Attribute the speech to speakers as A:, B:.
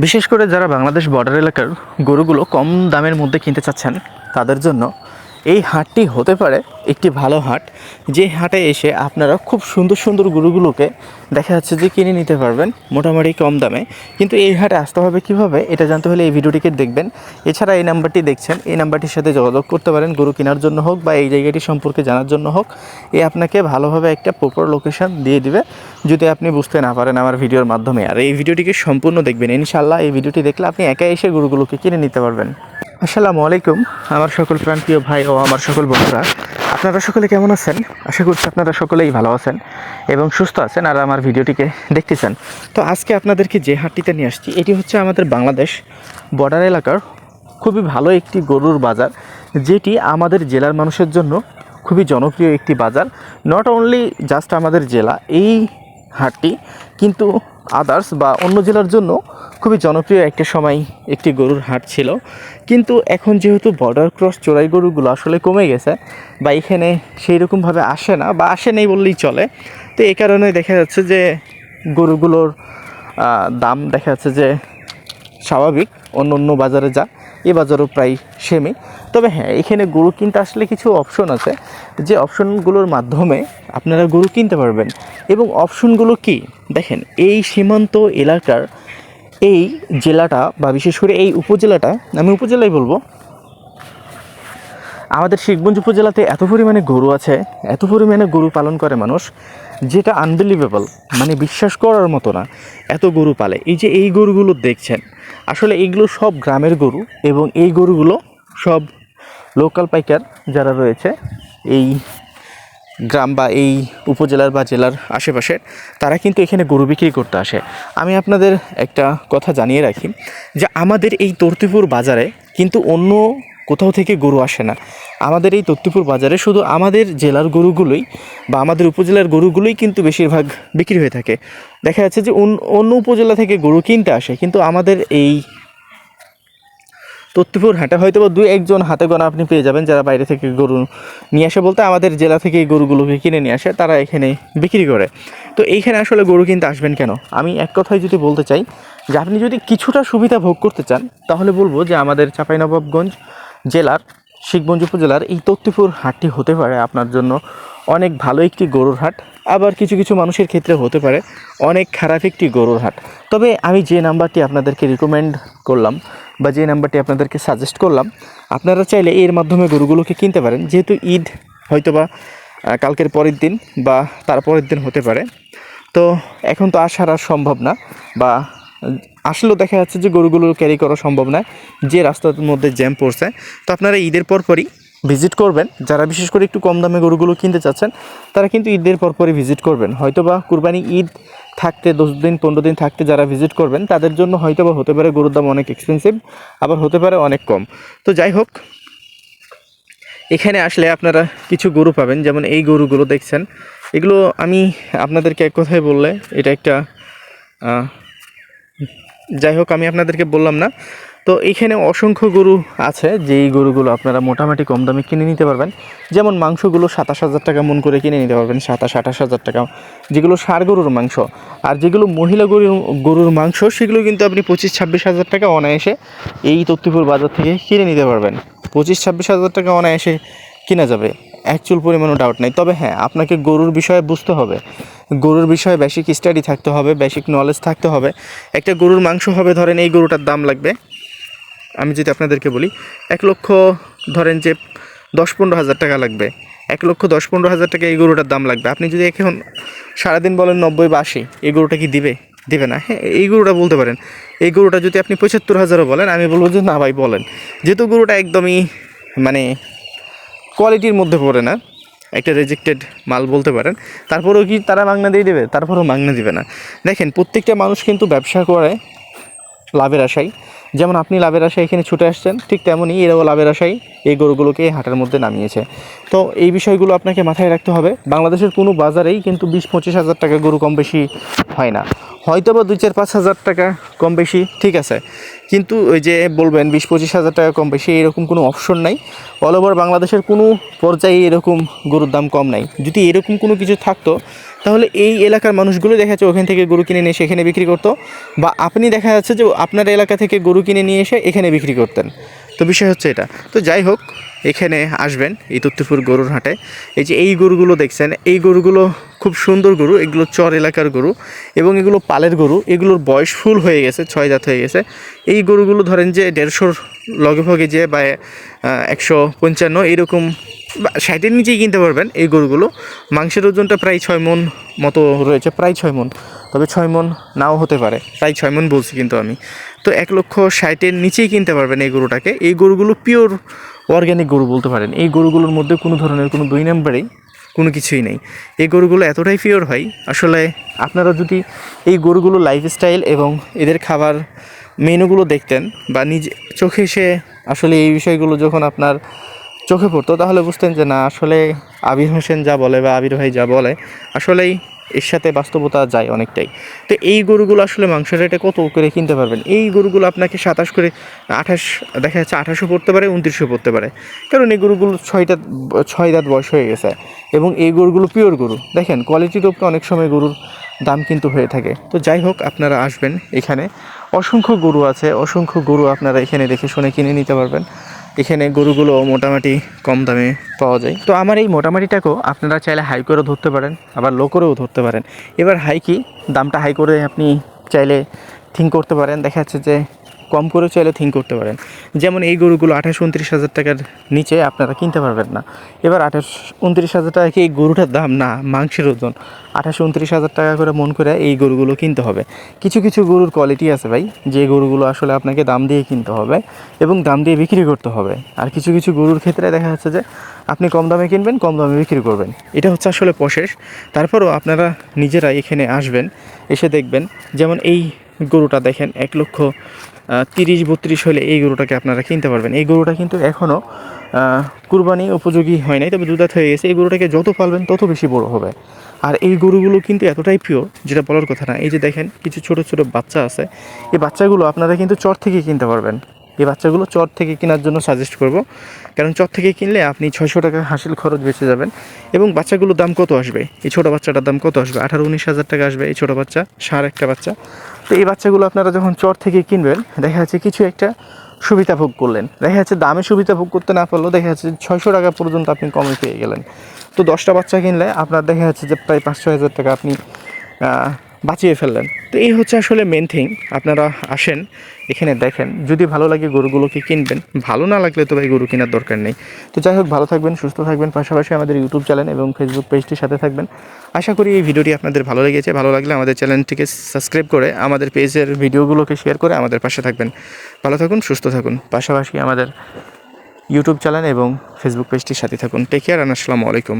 A: বিশেষ করে যারা বাংলাদেশ বর্ডার এলাকার গরুগুলো কম দামের মধ্যে কিনতে চাচ্ছেন তাদের জন্য এই হাটটি হতে পারে একটি ভালো হাট। যে হাটে এসে আপনারা খুব সুন্দর সুন্দর গরুগুলোকে দেখা যাচ্ছে যে কিনে নিতে পারবেন মোটামুটি কম দামে। কিন্তু এই হাটে আসতে হবে কীভাবে এটা জানতে হলে এই ভিডিওটিকে দেখবেন। এছাড়া এই নাম্বারটি দেখছেন, এই নাম্বারটির সাথে যোগাযোগ করতে পারেন, গরু কেনার জন্য হোক বা এই জায়গাটি সম্পর্কে জানার জন্য হোক। এ আপনাকে ভালোভাবে একটা প্রপার লোকেশন দিয়ে দিবে। যদি আপনি বুঝতে না পারেন আমার ভিডিওর মাধ্যমে। আর এই ভিডিওটিকে সম্পূর্ণ দেখবেন। ইনশাল্লাহ এই ভিডিওটি দেখলে আপনি একা এসে গরুগুলোকে কিনে নিতে পারবেন। আসসালামু আলাইকুম, আমার সকল প্রাণপ্রিয় ভাই ও আমার সকল বন্ধুরা। আপনারা সকলে কেমন আছেন? আশা করছি আপনারা সকলেই ভালো আছেন এবং সুস্থ আছেন আর আমার ভিডিওটিকে দেখতেছেন। তো আজকে আপনাদেরকে যে হাটটিতে নিয়ে আসছি, এটি হচ্ছে আমাদের বাংলাদেশ বর্ডার এলাকার খুবই ভালো একটি গরুর বাজার, যেটি আমাদের জেলার মানুষের জন্য খুবই জনপ্রিয় একটি বাজার। নট অনলি জাস্ট আমাদের জেলা, এই হাটটি কিন্তু আদার্স বা অন্য জেলার জন্য খুবই জনপ্রিয় একটা সময় একটি গরুর হাট ছিল। কিন্তু এখন যেহেতু বর্ডার ক্রস চোরাই গরুগুলো আসলে কমে গেছে বা এখানে সেই রকমভাবে আসে না বা আসে নেই বললেই চলে। তো এই কারণে দেখা যাচ্ছে যে গরুগুলোর দাম দেখা যাচ্ছে যে স্বাভাবিক, অন্য অন্য বাজারে যা, এ বাজারও প্রায় সেমই। তবে হ্যাঁ এখানে গরু কিনতে আসলে কিছু অপশন আছে। যে অপশনগুলোর মাধ্যমে আপনারা গরু কিনতে পারবেন। এবং অপশনগুলো কি? দেখেন, এই সীমান্ত এলাকার এই জেলাটা বা বিশেষ করে এই উপজেলাটা, আমি উপজেলাই বলব, আমাদের শিখগঞ্জ উপজেলাতে এত পরিমাণে গরু আছে, এত পরিমাণে গরু পালন করে মানুষ, যেটা আনবিলিভেবল মানে বিশ্বাস করার মতো না, এত গরু পালে। এই যে এই গরুগুলো দেখছেন, আসলে এইগুলো সব গ্রামের গরু এবং এই গরুগুলো সব লোকাল পাইকার যারা রয়েছে, এই গ্রাম বা এই উপজেলার বা জেলার আশেপাশে, তারা কিন্তু এখানে গরু বিক্রি করতে আসে। আমি আপনাদের একটা কথা জানিয়ে রাখি যে আমাদের এই তর্তিপুর বাজারে কিন্তু অন্য কোথাও থেকে গরু আসে না। আমাদের এই তত্তিপুর বাজারে শুধু আমাদের জেলার গরুগুলোই বা আমাদের উপজেলার গরুগুলোই কিন্তু বেশিরভাগ বিক্রি হয়ে থাকে। দেখা যাচ্ছে যে অন্য- অন্য উপজেলা থেকে গরু কিনতে আসে, কিন্তু আমাদের এই তত্ত্বপুর হাটে হয়তো বা দুই একজন হাতে গোনা আপনি পেয়ে যাবেন যারা বাইরে থেকে গরু নিয়ে আসে বলতে আমাদের জেলা থেকে এই গরুগুলোকে কিনে নিয়ে আসে, তারা এখানে বিক্রি করে। তো এইখানে আসলে গরু কিনতে আসবেন কেন? আমি এক কথায় যদি বলতে চাই যে আপনি যদি কিছুটা সুবিধা ভোগ করতে চান, তাহলে বলব যে আমাদের চাঁপাইনবাবগঞ্জ জেলার, শিখগঞ্জ উপজেলার এই তত্ত্বপুর হাটটি হতে পারে আপনার জন্য অনেক ভালো একটি গরুর হাট। আবার কিছু কিছু মানুষের ক্ষেত্রে হতে পারে অনেক খারাপ একটি গরুর হাট। তবে আমি যে নাম্বারটি আপনাদেরকে রিকমেন্ড করলাম বা যে নাম্বারটি আপনাদেরকে সাজেস্ট করলাম, আপনারা চাইলে এর মাধ্যমে গরুগুলোকে কিনতে পারেন। যেহেতু ঈদ হয়তোবা কালকের পরের দিন বা তার পরের দিন হতে পারে। তো এখন তো আসার আর সম্ভব না বা আসলেও দেখা যাচ্ছে যে গরুগুলো ক্যারি করা সম্ভব না, যে রাস্তার মধ্যে জ্যাম পড়ছে। তো আপনারা ঈদের পরপরই ভিজিট করবেন। যারা বিশেষ করে একটু কম দামে গরুগুলো কিনতে চাচ্ছেন, তারা কিন্তু ঈদের পরপরই ভিজিট করবেন। হয়তোবা কুরবানি ঈদ থাকতে, দশ দিন, পনেরো দিন থাকতে যারা ভিজিট করবেন, তাদের জন্য হয়তোবা হতে পারে গরুর দাম অনেক এক্সপেন্সিভ আবার হতে পারে অনেক কম। তো যাই হোক, এখানে আসলে আপনারা কিছু গরু পাবেন। যেমন এই গরুগুলো দেখছেন, এগুলো আমি আপনাদেরকে এক কথায় বললে এটা একটা যাই হোক, আমি আপনাদেরকে বললাম না। তো এইখানে অসংখ্য গরু আছে, যেই গরুগুলো আপনারা মোটামুটি কম দামে কিনে নিতে পারবেন। যেমন মাংসগুলো সাতাশ হাজার টাকা মন করে কিনে নিতে পারবেন, সাতাশ, আঠাশ হাজার টাকা। যেগুলো ষাঁড় গরুর মাংস, আর যেগুলো মহিলা গরুর গরুর মাংস, সেগুলো কিন্তু আপনি পঁচিশ, ছাব্বিশ হাজার টাকা অনায়াসে এই তত্ত্বপুর বাজার থেকে কিনে নিতে পারবেন। পঁচিশ, ছাব্বিশ হাজার টাকা অনায়াসে কিনা যাবে। অ্যাকচুয়াল পরিমাণও ডাউট নাই। তবে হ্যাঁ আপনাকে গরুর বিষয়ে বুঝতে হবে। গরুর বিষয়ে বেসিক স্টাডি থাকতে হবে বেসিক নলেজ থাকতে হবে। একটা গরুর মাংস হবে, ধরেন এই গরুটার দাম লাগবে আমি যদি আপনাদেরকে বলি, এক লক্ষ ধরেন যে দশ পনেরো হাজার টাকা লাগবে। এক লক্ষ দশ পনেরো হাজার টাকা এই গরুটার দাম লাগবে। আপনি যদি এখন সারাদিন বলেন নব্বই বা আশি, এই গরুটা কি দিবে? দেবে না। হ্যাঁ এই গরুটা বলতে পারেন। এই গরুটা যদি আপনি পঁচাত্তর হাজারও বলেন, আমি বলব যে না ভাই, বলেন। যেহেতু গরুটা একদমই মানে কোয়ালিটির মধ্যে পড়ে না, একটা রেজেক্টেড মাল বলতে পারেন, তারপরেও কি তারা মাংনা দিয়ে দেবে? তারপরেও মাংনা দিবে না। দেখেন, প্রত্যেকটা মানুষ কিন্তু ব্যবসা করে লাভের আশায়। যেমন আপনি লাভের আশায় এখানে ছুটে আসছেন, ঠিক তেমনই এরাও লাভের আশায় এই গরুগুলোকে হাটের মধ্যে নামিয়েছে। তো এই বিষয়গুলো আপনাকে মাথায় রাখতে হবে, বাংলাদেশের কোনো বাজারেই কিন্তু বিশ পঁচিশ হাজার টাকা গরু কম বেশি হয় না। হয়তো বা দুই চার পাঁচ হাজার টাকা কম বেশি, ঠিক আছে। কিন্তু ওই যে বলবেন বিশ পঁচিশ হাজার টাকা কম বেশি, এরকম কোনো অপশন নাই। অল ওভার বাংলাদেশের কোনো পর্যায়ে এরকম গরুর দাম কম নাই। যদি এরকম কোনো কিছু থাকতো, তাহলে এই এলাকার মানুষগুলো দেখা যাচ্ছে ওখান থেকে গরু কিনে নিয়ে এসে এখানে বিক্রি করতো। বা আপনি দেখা যাচ্ছে যে আপনার এলাকা থেকে গরু কিনে নিয়ে এসে এখানে বিক্রি করতেন। তো বিষয় হচ্ছে এটা। তো যাই হোক, এখানে আসবেন এই তত্ত্বপুর গরুর হাটে। এই যে এই গরুগুলো দেখছেন, এই গরুগুলো খুব সুন্দর গরু, এগুলো চর এলাকার গরু এবং এগুলো পালের গরু। এগুলোর বয়স ফুল হয়ে গেছে, ছয় জাত হয়ে গেছে। এই গরুগুলো ধরেন যে দেড়শোর লগে ভগে যে বা একশো পঞ্চান্ন এরকম ষাটের নিচেই কিনতে পারবেন এই গরুগুলো। মাংসের ওজনটা প্রায় ছয় মন মতো রয়েছে, প্রায় ছয় মন। তবে ছয় মন নাও হতে পারে, প্রায় ছয় মন বলছি কিন্তু আমি। তো এক লক্ষ ষাটের নিচেই কিনতে পারবেন এই গরুটাকে। এই গরুগুলো পিওর অর্গ্যানিক গরু বলতে পারেন। এই গরুগুলোর মধ্যে কোনো ধরনের কোনো দুই নম্বরেই কোনো কিছুই নেই। এই গরুগুলো এতটাই পিওর হয়, আসলে আপনারা যদি এই গরুগুলো লাইফস্টাইল এবং এদের খাবার মেনুগুলো দেখতেন বা নিজে চোখে এসে আসলে এই বিষয়গুলো যখন আপনার চোখে পড়তো, তাহলে বুঝতেন যে না, আসলে আবির হোসেন যা বলে বা আবির ভাই যা বলে, আসলেই এর সাথে বাস্তবতা যায় অনেকটাই। তো এই গরুগুলো আসলে মাংসের রেটে কত করে কিনতে পারবেন? এই গরুগুলো আপনাকে সাতাশ করে আঠাশ, দেখা যাচ্ছে আঠাশও পড়তে পারে, উনত্রিশও পড়তে পারে। কারণ এই গরুগুলো ছয়টা, ছয় দাঁত বয়স হয়ে গেছে এবং এই গরুগুলো পিওর গরু। দেখেন কোয়ালিটির উপরে অনেক সময় গরুর দাম কিন্তু হয়ে থাকে। তো যাই হোক, আপনারা আসবেন এখানে। অসংখ্য গরু আছে, অসংখ্য গরু আপনারা এখানে দেখে শুনে কিনে নিতে পারবেন। এখানে গরুগুলো মোটামুটি কম দামে পাওয়া যায়। তো আমার এই মোটামুটিটাকেও আপনারা চাইলে হাই করেও ধরতে পারেন, আবার লো করেও ধরতে পারেন। এবার হাই কি? দামটা হাই করে আপনি চাইলে থিঙ্ক করতে পারেন। দেখা যাচ্ছে যে কম করে চাইলে থিঙ্ক করতে পারেন। যেমন এই গরুগুলো আঠাশ উনত্রিশ হাজার টাকার নিচে আপনারা কিনতে পারবেন না। এবার আঠাশ উনত্রিশ হাজার টাকা কি এই গরুটার দাম? না, মাংসের ওজন। আঠাশ উনত্রিশ হাজার টাকা করে মন করে এই গরুগুলো কিনতে হবে। কিছু কিছু গরুর কোয়ালিটি আছে ভাই, যে গরুগুলো আসলে আপনাকে দাম দিয়ে কিনতে হবে এবং দাম দিয়ে বিক্রি করতে হবে। আর কিছু কিছু গরুর ক্ষেত্রে দেখা যাচ্ছে যে আপনি কম দামে কিনবেন, কম দামে বিক্রি করবেন। এটা হচ্ছে আসলে প্রসেস। তারপরও আপনারা নিজেরা এখানে আসবেন, এসে দেখবেন। যেমন এই গরুটা দেখেন, এক লক্ষ তিরিশ বত্রিশ হলে এই গরুটাকে আপনারা কিনতে পারবেন। এই গরুটা কিন্তু এখনও কুরবানি উপযোগী হয় নাই, তবে দুধাত হয়ে গেছে। এই গরুটাকে যত পালবেন, তত বেশি বড় হবে। আর এই গরুগুলো কিন্তু এতটাই প্রিয় যেটা বলার কথা না। এই যে দেখেন, কিছু ছোট ছোট বাচ্চা আছে। এই বাচ্চাগুলো আপনারা কিন্তু চর থেকে কিনতে পারবেন। এই বাচ্চাগুলো চর থেকে কেনার জন্য সাজেস্ট করব। কারণ চর থেকে কিনলে আপনি ছয়শো টাকা হাসিল খরচ বেঁচে যাবেন। এবং বাচ্চাগুলোর দাম কত আসবে? এই ছোটো বাচ্চাটার দাম কত আসবে? আঠারো উনিশ হাজার টাকা আসবে এই ছোটো বাচ্চা, সার একটা বাচ্চা। তো এই বাচ্চাগুলো আপনারা যখন চর থেকে কিনবেন, দেখা যাচ্ছে কিছু একটা সুবিধা ভোগ করলেন। দেখা যাচ্ছে দামে সুবিধা ভোগ করতে না পারলেও দেখা যাচ্ছে ছয়শো টাকা পর্যন্ত আপনি কমে পেয়ে গেলেন। তো দশটা বাচ্চা কিনলে আপনার দেখা যাচ্ছে যে প্রায় পাঁচ ছয় হাজার টাকা আপনি বাঁচিয়ে ফেললেন। তো এই হচ্ছে আসলে মেন থিং আপনারা আসেন, এখানে দেখেন, যদি ভালো লাগে গরুগুলোকে কিনবেন, ভালো না লাগলে তো ভাই গরু কেনার দরকার নেই। তো যাই হোক, ভালো থাকবেন, সুস্থ থাকবেন, পাশাপাশি আমাদের ইউটিউব চ্যানেল এবং ফেসবুক পেজটির সাথে থাকবেন। আশা করি এই ভিডিওটি আপনাদের ভালো লেগেছে। ভালো লাগলে আমাদের চ্যানেলটিকে সাবস্ক্রাইব করে আমাদের পেজের ভিডিওগুলোকে শেয়ার করে আমাদের পাশে থাকবেন। ভালো থাকুন, সুস্থ থাকুন, পাশাপাশি আমাদের ইউটিউব চ্যানেল এবং ফেসবুক পেজটির সাথে থাকুন। টেক কেয়ার আসসালামু আলাইকুম